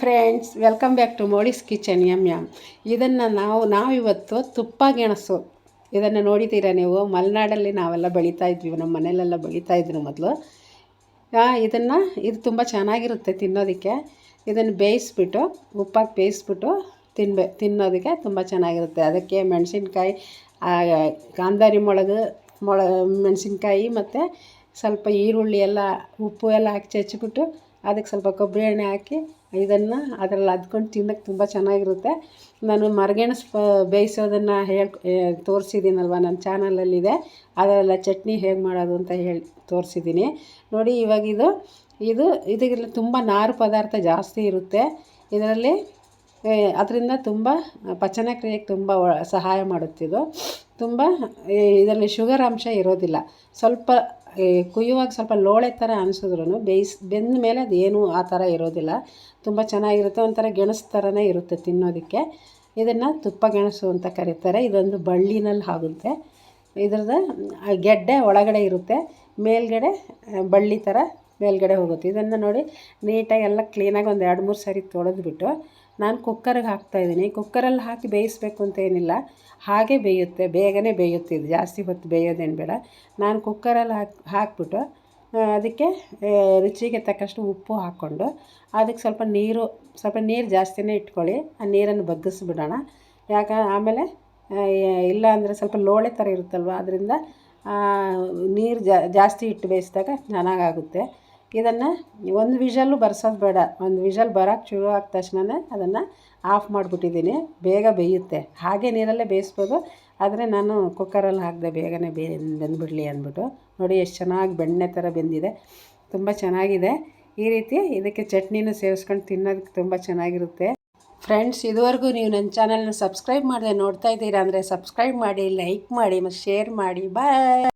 Friends welcome back to Modi's kitchen M M ಇದನ್ನು ನಾವು, ನಾವಿವತ್ತು ತುಪ್ಪ ಗೆಣಸು. ಇದನ್ನು ನೋಡಿದ್ದೀರಾ ನೀವು? ಮಲೆನಾಡಲ್ಲಿ ನಾವೆಲ್ಲ ಬೆಳೀತಾ ಇದ್ವಿ, ನಮ್ಮ ಮನೆಯಲ್ಲೆಲ್ಲ ಬೆಳೀತಾ ಇದ್ರು ಮೊದಲು. ಇದನ್ನು, ಇದು ತುಂಬ ಚೆನ್ನಾಗಿರುತ್ತೆ ತಿನ್ನೋದಕ್ಕೆ. ಇದನ್ನು ಬೇಯಿಸ್ಬಿಟ್ಟು ಉಪ್ಪಾಗಿ ಬೇಯಿಸ್ಬಿಟ್ಟು ತಿನ್ಬೇ, ತಿನ್ನೋದಕ್ಕೆ ತುಂಬ ಚೆನ್ನಾಗಿರುತ್ತೆ. ಅದಕ್ಕೆ ಮೆಣಸಿನ್ಕಾಯಿ ಕಾಂದಾರಿ ಮೊಳಗು, ಮೊಳ, ಮೆಣಸಿನ್ಕಾಯಿ ಮತ್ತು ಸ್ವಲ್ಪ ಈರುಳ್ಳಿ ಎಲ್ಲ, ಉಪ್ಪು ಎಲ್ಲ ಹಾಕಿ ಚಚ್ಚಿಬಿಟ್ಟು, ಅದಕ್ಕೆ ಸ್ವಲ್ಪ ಕೊಬ್ಬರಿ ಎಣ್ಣೆ ಹಾಕಿ ಇದನ್ನು ಅದರಲ್ಲಿ ಅದ್ಕೊಂಡು ತಿನ್ನೋಕ್ಕೆ ತುಂಬ ಚೆನ್ನಾಗಿರುತ್ತೆ. ನಾನು ಮರಗೆಣಸು ಬೇಯಿಸೋದನ್ನು ಹೇಳಿ ತೋರಿಸಿದ್ದೀನಲ್ವ ನನ್ನ ಚಾನಲಲ್ಲಿದೆ. ಅದೆಲ್ಲ ಚಟ್ನಿ ಹೇಗೆ ಮಾಡೋದು ಅಂತ ಹೇಳಿ ತೋರಿಸಿದ್ದೀನಿ ನೋಡಿ ಇವಾಗ ಇದು ಇದು, ಇದಕ್ಕೆಲ್ಲ ತುಂಬ ನಾರು ಪದಾರ್ಥ ಜಾಸ್ತಿ ಇರುತ್ತೆ. ಇದರಲ್ಲಿ ಅದರಿಂದ ತುಂಬ ಪಚನ ಕ್ರಿಯೆಗೆ ತುಂಬ ಸಹಾಯ ಮಾಡುತ್ತಿದ್ದು. ತುಂಬ ಇದರಲ್ಲಿ ಶುಗರ್ ಅಂಶ ಇರೋದಿಲ್ಲ. ಸ್ವಲ್ಪ ಕುಯ್ಯುವಾಗ ಸ್ವಲ್ಪ ಲೋಳೆ ಥರ ಅನಿಸಿದ್ರು ಬೇಯಿಸ್, ಬೆಂದ ಮೇಲೆ ಅದೇನು ಆ ಥರ ಇರೋದಿಲ್ಲ. ತುಂಬ ಚೆನ್ನಾಗಿರುತ್ತೆ, ಒಂಥರ ಗೆಣಸು ಥರನೇ ಇರುತ್ತೆ ತಿನ್ನೋದಕ್ಕೆ. ಇದನ್ನು ತುಪ್ಪ ಗೆಣಸು ಅಂತ ಕರೀತಾರೆ. ಇದೊಂದು ಬಳ್ಳಿನಲ್ಲಿ ಆಗುತ್ತೆ. ಇದ್ರದ್ದು ಗೆಡ್ಡೆ ಒಳಗಡೆ ಇರುತ್ತೆ. ಮೇಲ್ಗಡೆ ಬಳ್ಳಿ ಥರ ಮೇಲ್ಗಡೆ ಹೋಗುತ್ತೆ. ಇದನ್ನು ನೋಡಿ ನೀಟಾಗಿ ಎಲ್ಲ ಕ್ಲೀನಾಗಿ ಒಂದು ಎರಡು ಮೂರು ಸಾರಿ ತೊಳೆದ್ಬಿಟ್ಟು ನಾನು ಕುಕ್ಕರ್ಗೆ ಹಾಕ್ತಾಯಿದ್ದೀನಿ ಕುಕ್ಕರಲ್ಲಿ ಹಾಕಿ ಬೇಯಿಸ್ಬೇಕು ಅಂತ ಏನಿಲ್ಲ. ಹಾಗೆ ಬೇಯುತ್ತೆ. ಬೇಗನೆ ಬೇಯುತ್ತೆ. ಇದು ಜಾಸ್ತಿ ಹೊತ್ತು ಬೇಯೋದೇನು ಬೇಡ. ನಾನು ಕುಕ್ಕರಲ್ಲಿ ಹಾಕಿ, ಹಾಕ್ಬಿಟ್ಟು ಅದಕ್ಕೆ ರುಚಿಗೆ ತಕ್ಕಷ್ಟು ಉಪ್ಪು ಹಾಕ್ಕೊಂಡು, ಅದಕ್ಕೆ ಸ್ವಲ್ಪ ನೀರು ಸ್ವಲ್ಪ ನೀರು ಜಾಸ್ತಿನೇ ಇಟ್ಕೊಳ್ಳಿ. ಆ ನೀರನ್ನು ಬಗ್ಗಿಸ್ಬಿಡೋಣ. ಯಾಕೆ, ಆಮೇಲೆ ಇಲ್ಲ ಅಂದರೆ ಸ್ವಲ್ಪ ಲೋಳೆ ಥರ ಇರುತ್ತಲ್ವ, ಅದರಿಂದ ನೀರು ಜಾಸ್ತಿ ಇಟ್ಟು ಬೇಯಿಸಿದಾಗ ಚೆನ್ನಾಗಾಗುತ್ತೆ. ಇದನ್ನು ಒಂದು ವಿಷಲ್ಲು ಬರ್ಸೋದು ಬೇಡ. ಒಂದು ವಿಷಲ್ ಬರೋಕ್ಕೆ ಶುರು ಆದ ತಕ್ಷಣವೇ ಅದನ್ನು ಆಫ್ ಮಾಡಿಬಿಟ್ಟಿದ್ದೀನಿ. ಬೇಗ ಬೇಯುತ್ತೆ. ಹಾಗೆ ನೀರಲ್ಲೇ ಬೇಯಿಸ್ಬೋದು. ಆದರೆ ನಾನು ಕುಕ್ಕರಲ್ಲಿ ಹಾಕಿದೆ ಬೇಗನೆ ಬೇ ಬೆಂದ್ಬಿಡಲಿ ಅಂದ್ಬಿಟ್ಟು. ನೋಡಿ ಎಷ್ಟು ಚೆನ್ನಾಗಿ ಬೆಣ್ಣೆ ಥರ ಬೆಂದಿದೆ. ತುಂಬ ಚೆನ್ನಾಗಿದೆ. ಈ ರೀತಿ ಇದಕ್ಕೆ ಚಟ್ನಿನೂ ಸೇರಿಸ್ಕೊಂಡು ತಿನ್ನೋದಕ್ಕೆ ತುಂಬ ಚೆನ್ನಾಗಿರುತ್ತೆ. ಫ್ರೆಂಡ್ಸ್ ಇದುವರೆಗೂ ನೀವು ನನ್ನ ಚಾನಲ್ನ ಸಬ್ಸ್ಕ್ರೈಬ್ ಮಾಡಿದೆ ನೋಡ್ತಾ ಇದ್ದೀರಾ ಅಂದರೆ ಸಬ್ಸ್ಕ್ರೈಬ್ ಮಾಡಿ ಲೈಕ್ ಮಾಡಿ ಮತ್ತು ಶೇರ್ ಮಾಡಿ. ಬಾಯ್